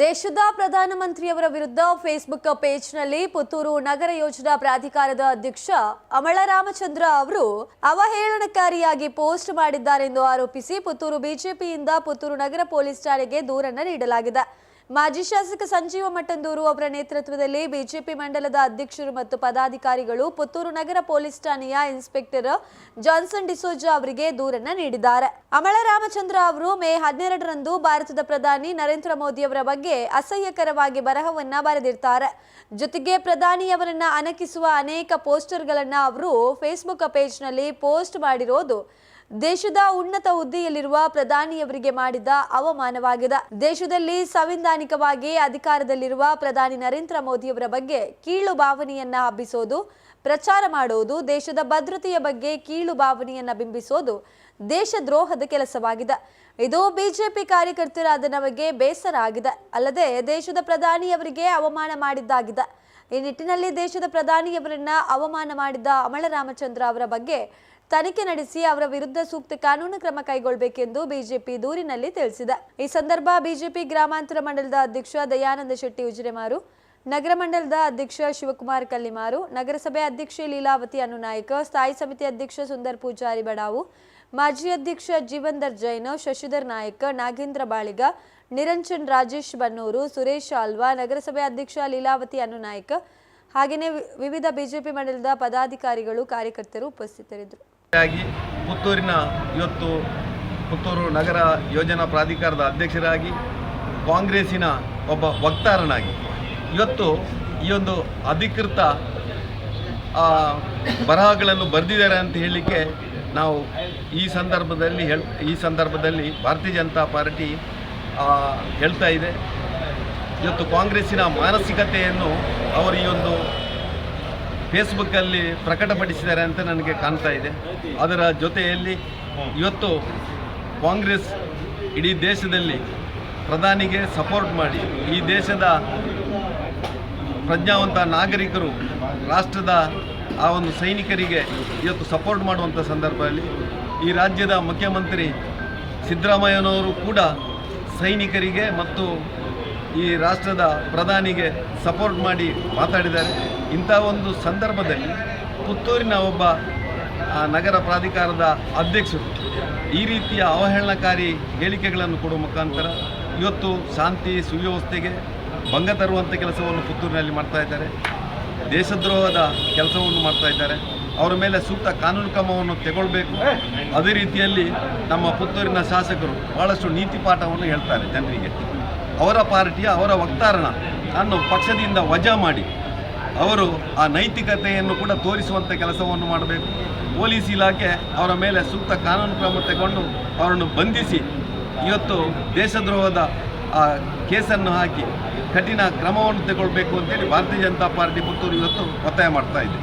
ದೇಶದ ಪ್ರಧಾನಮಂತ್ರಿಯವರ ವಿರುದ್ಧ ಫೇಸ್ಬುಕ್ ಪೇಜ್ನಲ್ಲಿ ಪುತ್ತೂರು ನಗರ ಯೋಜನಾ ಪ್ರಾಧಿಕಾರದ ಅಧ್ಯಕ್ಷ ಅಮಳ ರಾಮಚಂದ್ರ ಅವರು ಅವಹೇಳನಕಾರಿಯಾಗಿ ಪೋಸ್ಟ್ ಮಾಡಿದ್ದಾರೆಂದು ಆರೋಪಿಸಿ ಪುತ್ತೂರು ಬಿಜೆಪಿಯಿಂದ ಪುತ್ತೂರು ನಗರ ಪೊಲೀಸ್ ಠಾಣೆಗೆ ದೂರನ್ನು ನೀಡಲಾಗಿದೆ. ಮಾಜಿ ಶಾಸಕ ಸಂಜೀವ ಮಟ್ಟಂದೂರು ಅವರ ನೇತೃತ್ವದಲ್ಲಿ ಬಿಜೆಪಿ ಮಂಡಲದ ಅಧ್ಯಕ್ಷರು ಮತ್ತು ಪದಾಧಿಕಾರಿಗಳು ಪುತ್ತೂರು ನಗರ ಪೊಲೀಸ್ ಠಾಣೆಯ ಇನ್ಸ್ಪೆಕ್ಟರ್ ಜಾನ್ಸನ್ ಡಿಸೋಜಾ ಅವರಿಗೆ ದೂರನ್ನ ನೀಡಿದ್ದಾರೆ. ಅಮಳ ರಾಮಚಂದ್ರ ಅವರು ಮೇ ಹನ್ನೆರಡರಂದು ಭಾರತದ ಪ್ರಧಾನಿ ನರೇಂದ್ರ ಮೋದಿ ಅವರ ಬಗ್ಗೆ ಅಸಹ್ಯಕರವಾಗಿ ಬರಹವನ್ನ ಬರೆದಿರ್ತಾರೆ. ಜೊತೆಗೆ ಪ್ರಧಾನಿಯವರನ್ನ ಅಣಕಿಸುವ ಅನೇಕ ಪೋಸ್ಟರ್ಗಳನ್ನ ಅವರು ಫೇಸ್ಬುಕ್ ಪೇಜ್ನಲ್ಲಿ ಪೋಸ್ಟ್ ಮಾಡಿರೋದು ದೇಶದ ಉನ್ನತ ಹುದ್ದೆಯಲ್ಲಿರುವ ಪ್ರಧಾನಿಯವರಿಗೆ ಮಾಡಿದ ಅವಮಾನವಾಗಿದೆ. ದೇಶದಲ್ಲಿ ಸಂವಿಧಾನಿಕವಾಗಿ ಅಧಿಕಾರದಲ್ಲಿರುವ ಪ್ರಧಾನಿ ನರೇಂದ್ರ ಮೋದಿಯವರ ಬಗ್ಗೆ ಕೀಳು ಭಾವನೆಯನ್ನ ಹಬ್ಬಿಸೋದು, ಪ್ರಚಾರ ಮಾಡೋದು, ದೇಶದ ಭದ್ರತೆಯ ಬಗ್ಗೆ ಕೀಳು ಭಾವನೆಯನ್ನ ಬಿಂಬಿಸೋದು ದೇಶದ್ರೋಹದ ಕೆಲಸವಾಗಿದೆ. ಇದು ಬಿಜೆಪಿ ಕಾರ್ಯಕರ್ತರಾದ ನಮಗೆ ಬೇಸರ ಆಗಿದೆ. ಅಲ್ಲದೆ ದೇಶದ ಪ್ರಧಾನಿಯವರಿಗೆ ಅವಮಾನ ಮಾಡಿದ್ದಾಗಿದೆ. ಈ ನಿಟ್ಟಿನಲ್ಲಿ ದೇಶದ ಪ್ರಧಾನಿಯವರನ್ನ ಅವಮಾನ ಮಾಡಿದ್ದ ಅಮಳ ರಾಮಚಂದ್ರ ಅವರ ಬಗ್ಗೆ ತನಿಖೆ ನಡೆಸಿ ಅವರ ವಿರುದ್ಧ ಸೂಕ್ತ ಕಾನೂನು ಕ್ರಮ ಕೈಗೊಳ್ಳಬೇಕೆಂದು ಬಿಜೆಪಿ ದೂರಿನಲ್ಲಿ ತಿಳಿಸಿದೆ. ಈ ಸಂದರ್ಭ ಬಿಜೆಪಿ ಗ್ರಾಮಾಂತರ ಮಂಡಲದ ಅಧ್ಯಕ್ಷ ದಯಾನಂದ ಶೆಟ್ಟಿ ಉಜಿರೆಮಾರು, ನಗರ ಮಂಡಲದ ಅಧ್ಯಕ್ಷ ಶಿವಕುಮಾರ್ ಕಲ್ಲಿಮಾರು, ನಗರಸಭೆ ಅಧ್ಯಕ್ಷೆ ಲೀಲಾವತಿ ಅನುನಾಯಕ, ಸ್ಥಾಯಿ ಸಮಿತಿ ಅಧ್ಯಕ್ಷ ಸುಂದರ್ ಪೂಜಾರಿ ಬಡಾವು, ಮಾಜಿ ಅಧ್ಯಕ್ಷ ಜೀವಂದರ್ ಜೈನ್, ಶಶಿಧರ್ ನಾಯಕ್, ನಾಗೇಂದ್ರ ಬಾಳಿಗ, ನಿರಂಜನ್ ರಾಜೇಶ್ ಬನ್ನೂರು, ಸುರೇಶ್ ಆಲ್ವಾ ನಗರಸಭೆ ಅಧ್ಯಕ್ಷ ಲೀಲಾವತಿ ಅನುನಾಯಕ್, ಹಾಗೆಯೇ ವಿವಿಧ ಬಿಜೆಪಿ ಮಂಡಲದ ಪದಾಧಿಕಾರಿಗಳು, ಕಾರ್ಯಕರ್ತರು ಉಪಸ್ಥಿತರಿದ್ದರು. ಆಗಿ ಪುತ್ತೂರಿನ ಇವತ್ತು ಪುತ್ತೂರು ನಗರ ಯೋಜನಾ ಪ್ರಾಧಿಕಾರದ ಅಧ್ಯಕ್ಷರಾಗಿ ಕಾಂಗ್ರೆಸ್ಸಿನ ಒಬ್ಬ ವಕ್ತಾರನಾಗಿ. ಇವತ್ತು ಈ ಒಂದು ಅಧಿಕೃತ ಬರಹಗಳನ್ನು ಬರೆದಿದ್ದಾರೆ ಅಂತ ಹೇಳಲಿಕ್ಕೆ ನಾವು ಈ ಸಂದರ್ಭದಲ್ಲಿ ಹೇಳ್, ಈ ಸಂದರ್ಭದಲ್ಲಿ ಭಾರತೀಯ ಜನತಾ ಪಾರ್ಟಿ ಹೇಳ್ತಾ ಇದೆ. ಇವತ್ತು ಕಾಂಗ್ರೆಸ್ಸಿನ ಮಾನಸಿಕತೆಯನ್ನು ಅವರು ಈ ಒಂದು ಫೇಸ್ಬುಕ್ಕಲ್ಲಿ ಪ್ರಕಟಪಡಿಸಿದ್ದಾರೆ ಅಂತ ನನಗೆ ಕಾಣ್ತಾ ಇದೆ. ಅದರ ಜೊತೆಯಲ್ಲಿ ಇವತ್ತು ಕಾಂಗ್ರೆಸ್ ಇಡೀ ದೇಶದಲ್ಲಿ ಪ್ರಧಾನಿಗೆ ಸಪೋರ್ಟ್ ಮಾಡಿ ಈ ದೇಶದ ಪ್ರಜ್ಞಾವಂತ ನಾಗರಿಕರು, ರಾಷ್ಟ್ರದ ಆ ಒಂದು ಸೈನಿಕರಿಗೆ ಇವತ್ತು ಸಪೋರ್ಟ್ ಮಾಡುವಂಥ ಸಂದರ್ಭದಲ್ಲಿ ಈ ರಾಜ್ಯದ ಮುಖ್ಯಮಂತ್ರಿ ಸಿದ್ದರಾಮಯ್ಯನವರು ಕೂಡ ಸೈನಿಕರಿಗೆ ಮತ್ತು ಈ ರಾಷ್ಟ್ರದ ಪ್ರಧಾನಿಗೆ ಸಪೋರ್ಟ್ ಮಾಡಿ ಮಾತಾಡಿದ್ದಾರೆ. ಇಂಥ ಒಂದು ಸಂದರ್ಭದಲ್ಲಿ ಪುತ್ತೂರಿನ ಒಬ್ಬ ನಗರ ಪ್ರಾಧಿಕಾರದ ಅಧ್ಯಕ್ಷರು ಈ ರೀತಿಯ ಅವಹೇಳನಕಾರಿ ಹೇಳಿಕೆಗಳನ್ನು ಕೊಡುವ ಮುಖಾಂತರ ಇವತ್ತು ಶಾಂತಿ ಸುವ್ಯವಸ್ಥೆಗೆ ಭಂಗ ತರುವಂಥ ಕೆಲಸವನ್ನು ಪುತ್ತೂರಿನಲ್ಲಿ ಮಾಡ್ತಾ ಇದ್ದಾರೆ. ದೇಶದ್ರೋಹದ ಕೆಲಸವನ್ನು ಮಾಡ್ತಾ ಇದ್ದಾರೆ. ಅವರ ಮೇಲೆ ಸೂಕ್ತ ಕಾನೂನು ಕ್ರಮವನ್ನು ತಗೊಳ್ಬೇಕು. ಅದೇ ರೀತಿಯಲ್ಲಿ ನಮ್ಮ ಪುತ್ತೂರಿನ ಶಾಸಕರು ಬಹಳಷ್ಟು ನೀತಿ ಪಾಠವನ್ನು ಹೇಳ್ತಾರೆ ಜನರಿಗೆ. ಅವರ ಪಾರ್ಟಿಯ ಅವರ ವಕ್ತಾರನ ಅನ್ನು ಪಕ್ಷದಿಂದ ವಜಾ ಮಾಡಿ ಅವರು ಆ ನೈತಿಕತೆಯನ್ನು ಕೂಡ ತೋರಿಸುವಂಥ ಕೆಲಸವನ್ನು ಮಾಡಬೇಕು. ಪೊಲೀಸ್ ಇಲಾಖೆ ಅವರ ಮೇಲೆ ಸೂಕ್ತ ಕಾನೂನು ಕ್ರಮ ತಗೊಂಡು ಅವರನ್ನು ಬಂಧಿಸಿ ಇವತ್ತು ದೇಶದ್ರೋಹದ ಆ ಕೇಸನ್ನು ಹಾಕಿ ಕಠಿಣ ಕ್ರಮವನ್ನು ತಗೊಳ್ಬೇಕು ಅಂತೇಳಿ ಭಾರತೀಯ ಜನತಾ ಪಾರ್ಟಿ ಪುತ್ತೂರು ಇವತ್ತು ಒತ್ತಾಯ ಮಾಡ್ತಾ ಇದೆ.